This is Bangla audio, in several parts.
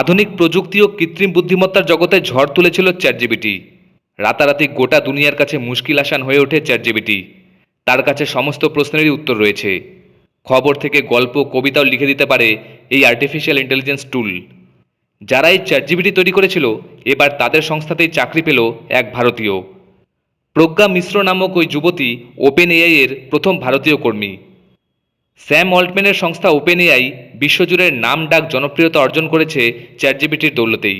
আধুনিক প্রযুক্তি ও কৃত্রিম বুদ্ধিমত্তার জগতে ঝড় তুলেছিল চ্যাটজিবিটি। রাতারাতি গোটা দুনিয়ার কাছে মুশকিল আসান হয়ে ওঠে চ্যাটজিবিটি। তার কাছে সমস্ত প্রশ্নেরই উত্তর রয়েছে। খবর থেকে গল্প, কবিতাও লিখে দিতে পারে এই আর্টিফিশিয়াল ইন্টেলিজেন্স টুল যারা এই চ্যাটজিবিটি তৈরি করেছিল, এবার তাদের সংস্থাতেই চাকরি পেল এক ভারতীয়। প্রজ্ঞা মিশ্র নামক ওই যুবতী ওপেন এআই এর প্রথম ভারতীয় কর্মী। স্যাম অল্টম্যানের সংস্থা ওপেন এআই বিশ্বজুড়ে নাম ডাক জনপ্রিয়তা অর্জন করেছে চ্যাটজিবিটির দৌলতেই।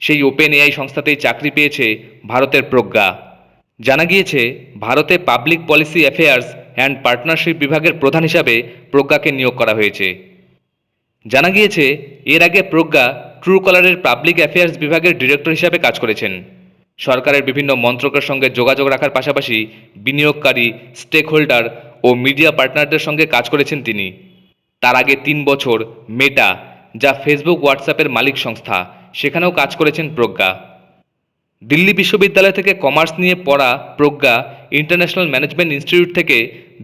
সেই ওপেন এআই সংস্থাতেই চাকরি পেয়েছে ভারতের প্রজ্ঞা। জানা গিয়েছে, ভারতে public policy affairs and partnership বিভাগের প্রধান হিসাবে প্রজ্ঞাকে নিয়োগ করা হয়েছে। জানা গিয়েছে, এর আগে প্রজ্ঞা ট্রু কলারের পাবলিক অ্যাফেয়ার্স বিভাগের ডিরেক্টর হিসাবে কাজ করেছেন। সরকারের বিভিন্ন মন্ত্রকের সঙ্গে যোগাযোগ রাখার পাশাপাশি বিনিয়োগকারী স্টেক হোল্ডার ও মিডিয়া পার্টনারদের সঙ্গে কাজ করেছেন তিনি। তার আগে তিন বছর মেটা, যা ফেসবুক হোয়াটসঅ্যাপের মালিক সংস্থা, সেখানেও কাজ করেছেন প্রজ্ঞা। দিল্লি বিশ্ববিদ্যালয় থেকে কমার্স নিয়ে পড়া প্রজ্ঞা ইন্টারন্যাশনাল ম্যানেজমেন্ট ইনস্টিটিউট থেকে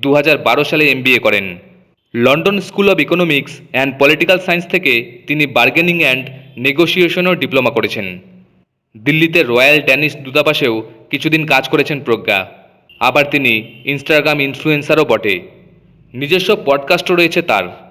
দু হাজার বারো সালে এমবিএ করেন। London School of Economics and Political Science থেকে তিনি বার্গেনিং অ্যান্ড নেগোসিয়েশনও ডিপ্লোমা করেছেন। দিল্লিতে রয়্যাল ড্যানিশ দূতাবাসেও কিছুদিন কাজ করেছেন প্রজ্ঞা। আবার তিনি ইনস্টাগ্রাম ইনফ্লুয়েন্সারও বটে। নিজস্ব পডকাস্টও রয়েছে তার।